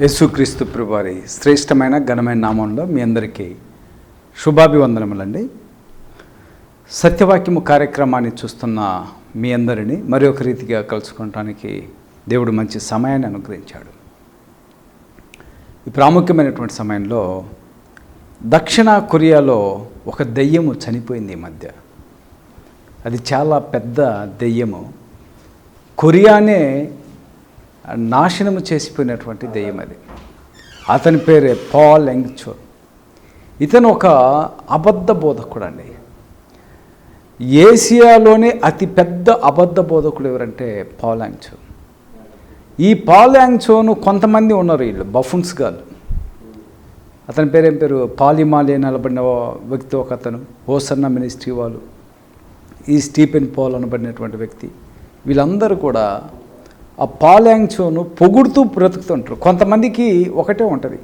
యేసుక్రీస్తు ప్రభువారి శ్రేష్టమైన ఘనమైన నామంలో మీ అందరికీ శుభాభివందనములండి. సత్యవాక్యము కార్యక్రమాన్ని చూస్తున్న మీ అందరినీ మరి ఒక రీతిగా కలుసుకోవటానికి దేవుడు మంచి సమయాన్ని అనుగ్రహించాడు. ఈ ప్రాముఖ్యమైనటువంటి సమయంలో దక్షిణ కొరియాలో ఒక దెయ్యము చనిపోయింది ఈ మధ్య. అది చాలా పెద్ద దెయ్యము. కొరియానే నాశనము చేసిపోయినటువంటి దెయ్యం అది. అతని పేరే పాల్ ఎంగ్చో. ఇతను ఒక అబద్ధ బోధకుడు అండి ఏసియాలోనే అతి పెద్ద అబద్ధ బోధకుడు ఎవరంటే పాల్ యాంగ్చో ఈ పాల్ యాంగ్చోను కొంతమంది ఉన్నారు వీళ్ళు బఫున్స్ గారు అతని పేరేం పేరు? పాలిమాలి అనబడిన వ్యక్తి ఒక అతను ఓసన్న మినిస్ట్రీ వాళ్ళు. ఈ స్టీఫెన్ పాల్ అనబడినటువంటి వ్యక్తి. వీళ్ళందరూ కూడా ఆ పాలాంగ్చోను పొగుడుతూ బ్రతుకుతుంటారు. కొంతమందికి ఒకటే ఉంటుంది.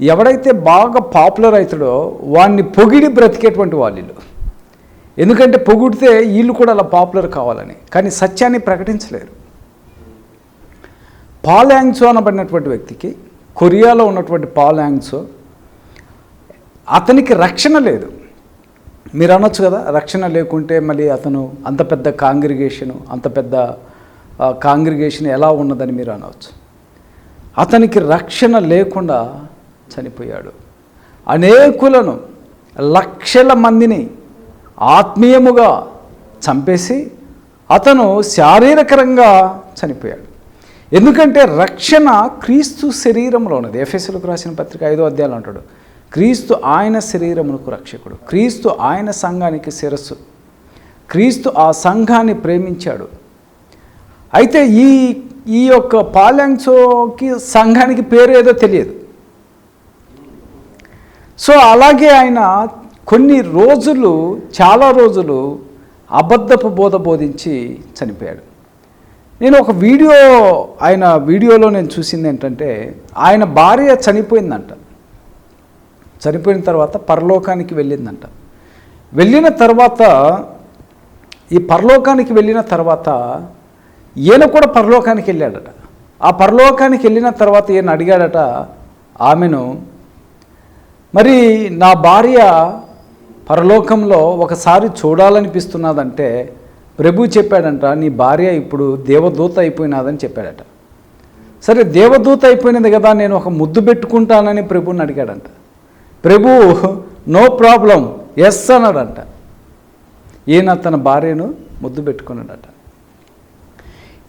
ఎవడైతే బాగా పాపులర్ అవుతాడో వాడిని పొగిడి బ్రతికేటువంటి వాళ్ళు ఎందుకంటే పొగిడితే వీళ్ళు కూడా అలా పాపులర్ కావాలని. కానీ సత్యాన్ని ప్రకటించలేరు. పాలాంగ్సో అనబడినటువంటి వ్యక్తికి కొరియాలో ఉన్నటువంటి పాలాంగ్సో అతనికి రక్షణ లేదు. మీరు అనొచ్చు కదా రక్షణ లేకుంటే మళ్ళీ అతను అంత పెద్ద కాంగ్రిగేషను అంత పెద్ద కాంగ్రిగేషన్ ఎలా ఉన్నదని మీరు అనవచ్చు. అతనికి రక్షణ లేకుండా చనిపోయాడు. అనేకులను లక్షల మందిని ఆత్మీయముగా చంపేసి అతను శారీరకరంగా చనిపోయాడు. ఎందుకంటే రక్షణ క్రీస్తు శరీరంలో ఉన్నది. ఎఫ్ఎస్లకు రాసిన పత్రిక ఐదో అధ్యాయులు అంటాడు. క్రీస్తు ఆయన శరీరమునకు రక్షకుడు. క్రీస్తు ఆయన సంఘానికి శిరస్సు. క్రీస్తు ఆ సంఘాన్ని ప్రేమించాడు. అయితే ఈ ఈ యొక్క పాలెంగ్సోకి సంఘానికి పేరు ఏదో తెలియదు. సో అలాగే ఆయన కొన్ని రోజులు చాలా రోజులు అబద్ధపు బోధ బోధించి చనిపోయాడు. నేను ఒక వీడియో ఆయన వీడియోలో నేను చూసింది ఏంటంటే ఆయన భార్య చనిపోయిందంట. చనిపోయిన తర్వాత పరలోకానికి వెళ్ళిందంట. వెళ్ళిన తర్వాత ఈ పరలోకానికి వెళ్ళిన తర్వాత ఈయన కూడా పరలోకానికి వెళ్ళాడట. ఆ పరలోకానికి వెళ్ళిన తర్వాత ఈయన అడిగాడట ఆమెను మరి నా భార్య పరలోకంలో ఒకసారి చూడాలనిపిస్తున్నదంటే ప్రభు చెప్పాడంట నీ భార్య ఇప్పుడు దేవదూత అయిపోయినాదని చెప్పాడట. సరే దేవదూత అయిపోయినది కదా నేను ఒక ముద్దు పెట్టుకుంటానని ప్రభుని అడిగాడంట. ప్రభు నో ప్రాబ్లం ఎస్ అన్నాడంట. ఈయన తన భార్యను ముద్దు పెట్టుకున్నాడట.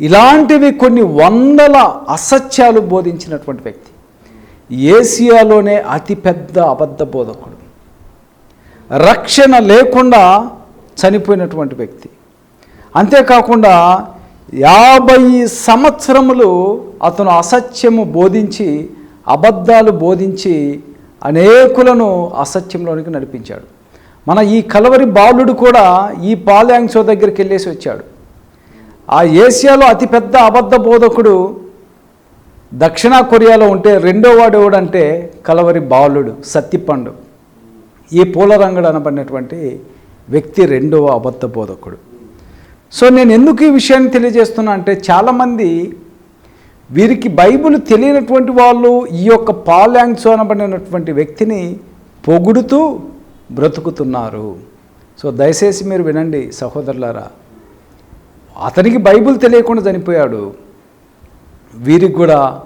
ఇలాంటివి కొన్ని వందల అసత్యాలు బోధించినటువంటి వ్యక్తి. ఏసియాలోనే అతిపెద్ద అబద్ధ బోధకుడు. రక్షణ లేకుండా చనిపోయినటువంటి వ్యక్తి. అంతేకాకుండా యాభై సంవత్సరములు అతను అసత్యము బోధించి అబద్ధాలు బోధించి అనేకులను అసత్యంలోనికి నడిపించాడు. మన ఈ కలవరి బాలుడు కూడా ఈ పాల్యాంగ్సో దగ్గరికి వెళ్ళేసి వచ్చాడు. ఆ ఏషియాలో అతిపెద్ద అబద్ధ బోధకుడు దక్షిణ కొరియాలో ఉంటే రెండో వాడు ఎవడంటే కలవరి బాలుడు సత్తిపండు. ఈ పూలరంగుడు అనబడినటువంటి వ్యక్తి రెండవ అబద్ధ బోధకుడు. సో నేను ఎందుకు ఈ విషయాన్ని తెలియజేస్తున్నా అంటే చాలామంది వీరికి బైబిల్ తెలియనటువంటి వాళ్ళు ఈ యొక్క పాల్యాంగ్స్ అనబడినటువంటి వ్యక్తిని పొగుడుతూ బ్రతుకుతున్నారు. సో దయచేసి మీరు వినండి సహోదరులారా అతనికి బైబిల్ తెలియకుండా చనిపోయాడు. వీరికి కూడా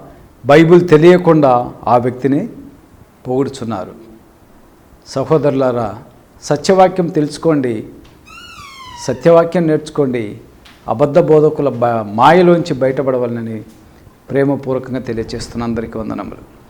బైబిల్ తెలియకుండా ఆ వ్యక్తిని పొగుడుచున్నారు. సహోదరులారా సత్యవాక్యం తెలుసుకోండి. సత్యవాక్యం నేర్చుకోండి. అబద్ధ బోధకుల బ మాయలోంచి బయటపడవాలని ప్రేమపూర్వకంగా తెలియజేస్తున్న అందరికీ వందనములు.